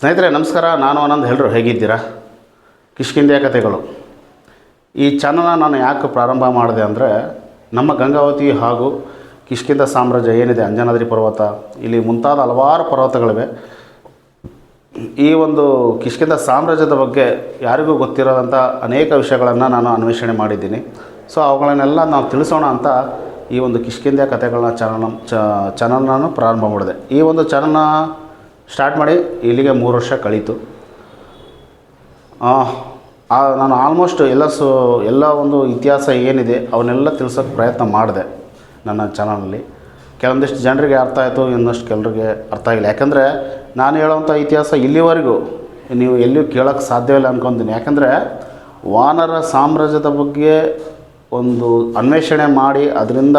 ಸ್ನೇಹಿತರೆ, ನಮಸ್ಕಾರ. ನಾನು ಆನಂದ್. ಎಲ್ಲರೂ ಹೇಗಿದ್ದೀರಾ? ಕಿಷ್ಕಿಂದಿಯ ಕಥೆಗಳು. ಈ ಚಾನಲ್ನ ನಾನು ಯಾಕೆ ಪ್ರಾರಂಭ ಮಾಡಿದೆ ಅಂದರೆ, ನಮ್ಮ ಗಂಗಾವತಿ ಹಾಗೂ ಕಿಷ್ಕಿಂದ ಸಾಮ್ರಾಜ್ಯ ಏನಿದೆ, ಅಂಜನಾದ್ರಿ ಪರ್ವತ, ಇಲ್ಲಿ ಮುಂತಾದ ಹಲವಾರು ಪರ್ವತಗಳಿವೆ. ಈ ಒಂದು ಕಿಷ್ಕಿಂದ ಸಾಮ್ರಾಜ್ಯದ ಬಗ್ಗೆ ಯಾರಿಗೂ ಗೊತ್ತಿರೋದಂಥ ಅನೇಕ ವಿಷಯಗಳನ್ನು ನಾನು ಅನ್ವೇಷಣೆ ಮಾಡಿದ್ದೀನಿ. ಸೊ, ಅವುಗಳನ್ನೆಲ್ಲ ನಾವು ತಿಳಿಸೋಣ ಅಂತ ಈ ಒಂದು ಕಿಷ್ಕಿಂದ ಕಥೆಗಳನ್ನ ಚಾನಲ್ ಚ ನಾನು ಪ್ರಾರಂಭ ಮಾಡಿದೆ. ಈ ಒಂದು ಚಾನಲ್ನ ಸ್ಟಾರ್ಟ್ ಮಾಡಿ ಇಲ್ಲಿಗೆ ಮೂರು ವರ್ಷ ಕಳೀತು. ನಾನು ಆಲ್ಮೋಸ್ಟ್ ಎಲ್ಲ ಸೊ, ಎಲ್ಲ ಒಂದು ಇತಿಹಾಸ ಏನಿದೆ ಅವನ್ನೆಲ್ಲ ತಿಳಿಸೋಕ್ಕೆ ಪ್ರಯತ್ನ ಮಾಡಿದೆ ನನ್ನ ಚಾನಲಲ್ಲಿ ಕೆಲವೊಂದಿಷ್ಟು ಜನರಿಗೆ ಅರ್ಥ ಆಯಿತು, ಇನ್ನಷ್ಟು ಕೆಲವರಿಗೆ ಅರ್ಥ ಆಗಿಲ್ಲ. ಯಾಕಂದರೆ ನಾನು ಹೇಳೋವಂಥ ಇತಿಹಾಸ ಇಲ್ಲಿವರೆಗೂ ನೀವು ಎಲ್ಲಿಯೂ ಕೇಳೋಕ್ಕೆ ಸಾಧ್ಯವಿಲ್ಲ ಅನ್ಕೊತೀನಿ. ಯಾಕಂದರೆ ವಾನರ ಸಾಮ್ರಾಜ್ಯದ ಬಗ್ಗೆ ಒಂದು ಅನ್ವೇಷಣೆ ಮಾಡಿ ಅದರಿಂದ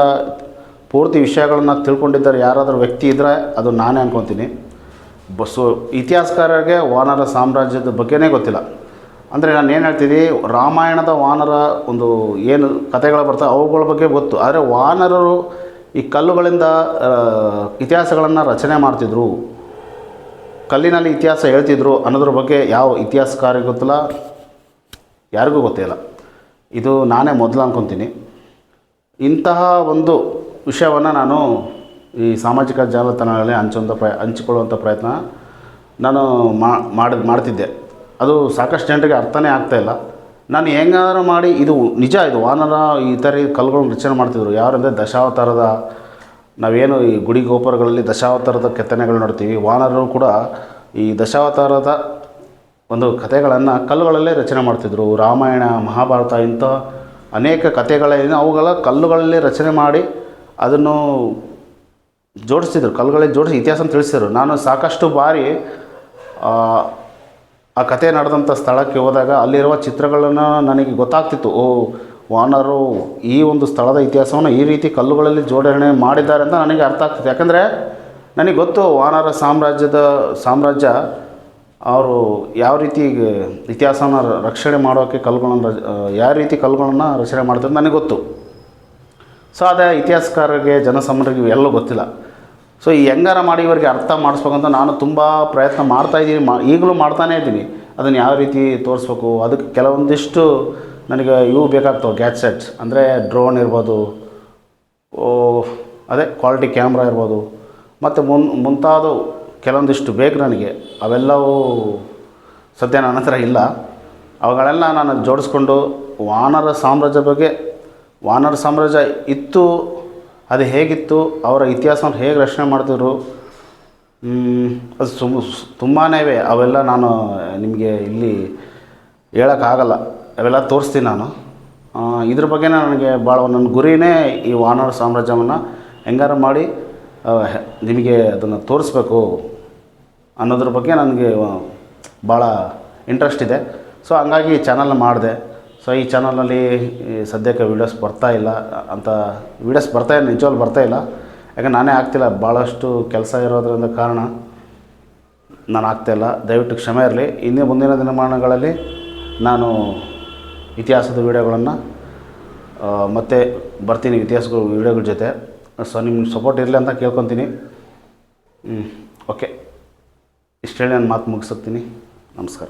ಪೂರ್ತಿ ವಿಷಯಗಳನ್ನ ತಿಳ್ಕೊಂಡಿದ್ದಾರೆ ಯಾರಾದರೂ ವ್ಯಕ್ತಿ ಇದ್ದರೆ ಅದು ನಾನೇ ಅನ್ಕೊತೀನಿ. ಬಸ್ಸು ಇತಿಹಾಸಕಾರರಿಗೆ ವಾನರ ಸಾಮ್ರಾಜ್ಯದ ಬಗ್ಗೆನೇ ಗೊತ್ತಿಲ್ಲ. ಅಂದರೆ ನಾನು ಏನು ಹೇಳ್ತೀನಿ ರಾಮಾಯಣದ ವಾನರ ಒಂದು ಏನು ಕಥೆಗಳು ಬರ್ತವೆ ಅವುಗಳ ಬಗ್ಗೆ ಗೊತ್ತು. ಆದರೆ ವಾನರರು ಈ ಕಲ್ಲುಗಳಿಂದ ಇತಿಹಾಸಗಳನ್ನು ರಚನೆ ಮಾಡ್ತಿದ್ರು. ಕಲ್ಲಿನಲ್ಲಿ ಇತಿಹಾಸ ಹೇಳ್ತಿದ್ರು ಅನ್ನೋದ್ರ ಬಗ್ಗೆ ಯಾವ ಇತಿಹಾಸಕಾರಿಗೆ ಗೊತ್ತಿಲ್ಲ, ಯಾರಿಗೂ ಗೊತ್ತಿಲ್ಲ ಇದು ನಾನೇ ಮೊದಲು ಅನ್ಕೊತೀನಿ. ಇಂತಹ ಒಂದು ವಿಷಯವನ್ನು ನಾನು ಈ ಸಾಮಾಜಿಕ ಜಾಲತಾಣಗಳಲ್ಲಿ ಹಂಚುವಂಥ ಪ್ರಯ ಹಂಚಿಕೊಳ್ಳುವಂಥ ಪ್ರಯತ್ನ ನಾನು ಮಾಡಿ, ಮಾಡ್ತಿದ್ದೆ. ಅದು ಸಾಕಷ್ಟು ಜನರಿಗೆ ಅರ್ಥನೇ ಆಗ್ತಾಯಿಲ್ಲ ನಾನು ಹೆಂಗಾದ್ರೂ ಮಾಡಿ ಇದು ನಿಜ ಇದು ವಾನರ ಈ ಥರ ಕಲ್ಲುಗಳನ್ನ ರಚನೆ ಮಾಡ್ತಿದ್ರು. ಯಾರಂದರೆ ದಶಾವತಾರದ ನಾವೇನು ಈ ಗುಡಿ ಗೋಪುರಗಳಲ್ಲಿ ದಶಾವತಾರದ ಕೆತ್ತನೆಗಳು ನೋಡ್ತೀವಿ. ವಾನರರು ಕೂಡ ಈ ದಶಾವತಾರದ ಒಂದು ಕಥೆಗಳನ್ನು ಕಲ್ಲುಗಳಲ್ಲೇ ರಚನೆ ಮಾಡ್ತಿದ್ರು. ರಾಮಾಯಣ, ಮಹಾಭಾರತ ಇಂಥ ಅನೇಕ ಕಥೆಗಳೇನು ಅವುಗಳ ಕಲ್ಲುಗಳಲ್ಲೇ ರಚನೆ ಮಾಡಿ ಅದನ್ನು ಜೋಡಿಸ್ತಿದ್ರು ಕಲ್ಲುಗಳಿಗೆ ಜೋಡಿಸಿ ಇತಿಹಾಸ ತಿಳಿಸಿದ್ರು. ನಾನು ಸಾಕಷ್ಟು ಬಾರಿ ಆ, ಕತೆ ನಡೆದಂಥ ಸ್ಥಳಕ್ಕೆ ಹೋದಾಗ ಅಲ್ಲಿರುವ ಚಿತ್ರಗಳನ್ನು ನನಗೆ ಗೊತ್ತಾಗ್ತಿತ್ತು. ಓ ವಾನರು ಈ ಒಂದು ಸ್ಥಳದ ಇತಿಹಾಸವನ್ನು ಈ ರೀತಿ ಕಲ್ಲುಗಳಲ್ಲಿ ಜೋಡಣೆ ಮಾಡಿದ್ದಾರೆ ಅಂತ ನನಗೆ ಅರ್ಥ ಆಗ್ತಿತ್ತು. ಯಾಕಂದರೆ ನನಗೆ ಗೊತ್ತು ವಾನರ ಸಾಮ್ರಾಜ್ಯದ ಸಾಮ್ರಾಜ್ಯ ಅವರು ಯಾವ ರೀತಿ ಇತಿಹಾಸನ ರಕ್ಷಣೆ ಮಾಡೋಕ್ಕೆ ಕಲ್ಲುಗಳನ್ನು ಯಾವ ರೀತಿ ಕಲ್ಲುಗಳನ್ನು ರಚನೆ ಮಾಡ್ತಾರೆ ನನಗೆ ಗೊತ್ತು. ಸೊ ಅದೇ ಇತಿಹಾಸಕಾರರಿಗೆ ಜನಸಾಮಾನ್ಯರಿಗೆ ಎಲ್ಲೂ ಗೊತ್ತಿಲ್ಲ. ಸೊ ಈ ಹೆಂಗಾರ ಮಾಡಿ ಇವರಿಗೆ ಅರ್ಥ ಮಾಡಿಸ್ಬೇಕಂತ ನಾನು ತುಂಬ ಪ್ರಯತ್ನ ಮಾಡ್ತಾ ಇದ್ದೀನಿ. ಮಾ ಈಗಲೂ ಮಾಡ್ತಾನೇ ಇದ್ದೀನಿ. ಅದನ್ನು ಯಾವ ರೀತಿ ತೋರಿಸ್ಬೇಕು? ಅದಕ್ಕೆ ಕೆಲವೊಂದಿಷ್ಟು ನನಗೆ ಇವು ಬೇಕಾಗ್ತವೆ ಗ್ಯಾಜೆಟ್ಸ್ ಅಂದರೆ ಡ್ರೋನ್ ಇರ್ಬೋದು. ಅದೇ ಕ್ವಾಲಿಟಿ ಕ್ಯಾಮ್ರಾ ಇರ್ಬೋದು. ಮತ್ತು ಮುನ್ ಮುಂತಾದ ಕೆಲವೊಂದಿಷ್ಟು ಬೇಕು ನನಗೆ. ಅವೆಲ್ಲವೂ ಸದ್ಯ ನನ್ನ ಹತ್ರ ಇಲ್ಲ. ಅವುಗಳೆಲ್ಲ ನಾನು ಜೋಡಿಸ್ಕೊಂಡು ವಾನರ ಸಾಮ್ರಾಜ್ಯ ಬಗ್ಗೆ, ವಾನರ ಸಾಮ್ರಾಜ್ಯ ಇತ್ತು. ಅದು ಹೇಗಿತ್ತು, ಅವರ ಇತಿಹಾಸವನ್ನು ಹೇಗೆ ರಕ್ಷಣೆ ಮಾಡಿದ್ರು ಅದು ಸುಮ್ ತುಂಬಾ ಅವೆಲ್ಲ ನಾನು ನಿಮಗೆ ಇಲ್ಲಿ ಹೇಳೋಕ್ಕಾಗಲ್ಲ. ಅವೆಲ್ಲ ತೋರಿಸ್ತೀನಿ ನಾನು. ಇದ್ರ ಬಗ್ಗೆ ನನಗೆ ಭಾಳ ನನ್ನ ಗುರಿನೇ ಈ ವಾನರ ಸಾಮ್ರಾಜ್ಯವನ್ನು ಹೆಂಗಾರ ಮಾಡಿ ನಿಮಗೆ ಅದನ್ನು ತೋರಿಸ್ಬೇಕು ಅನ್ನೋದ್ರ ಬಗ್ಗೆ ನನಗೆ ಭಾಳ ಇಂಟ್ರೆಸ್ಟ್ ಇದೆ. ಸೊ ಹಂಗಾಗಿ ಚಾನಲ್ ಮಾಡಿದೆ. ಸೊ ಈ ಚಾನಲ್ನಲ್ಲಿ ಸದ್ಯಕ್ಕೆ ವೀಡಿಯೋಸ್ ಬರ್ತಾ ಇಲ್ಲ. ಅಂತ ವೀಡಿಯೋಸ್ ಬರ್ತಾ ಇಲ್ಲ, ನಿಜವಾಗ್ಲೂ ಬರ್ತಾ ಇಲ್ಲ. ಯಾಕಂದ್ರೆ ನಾನೇ ಆಗ್ತಿಲ್ಲ. ಭಾಳಷ್ಟು ಕೆಲಸ ಇರೋದ್ರಿಂದ ಕಾರಣ ನಾನು ಆಗ್ತಾಯಿಲ್ಲ ದಯವಿಟ್ಟು ಕ್ಷಮೆ ಇರಲಿ. ಇನ್ನೇ ಮುಂದಿನ ದಿನಮಾನಗಳಲ್ಲಿ ನಾನು ಇತಿಹಾಸದ ವೀಡಿಯೋಗಳನ್ನು ಮತ್ತೆ ಬರ್ತೀನಿ ಇತಿಹಾಸಗಳು ವೀಡಿಯೋಗಳ ಜೊತೆ. ಸೊ ನಿಮ್ಮ ಸಪೋರ್ಟ್ ಇರಲಿ ಅಂತ ಕೇಳ್ಕೊತೀನಿ. ಓಕೆ ಇಷ್ಟು ಹೇಳಿ ನಾನು ಮಾತು ಮುಗಿಸುತ್ತೀನಿ ನಮಸ್ಕಾರ.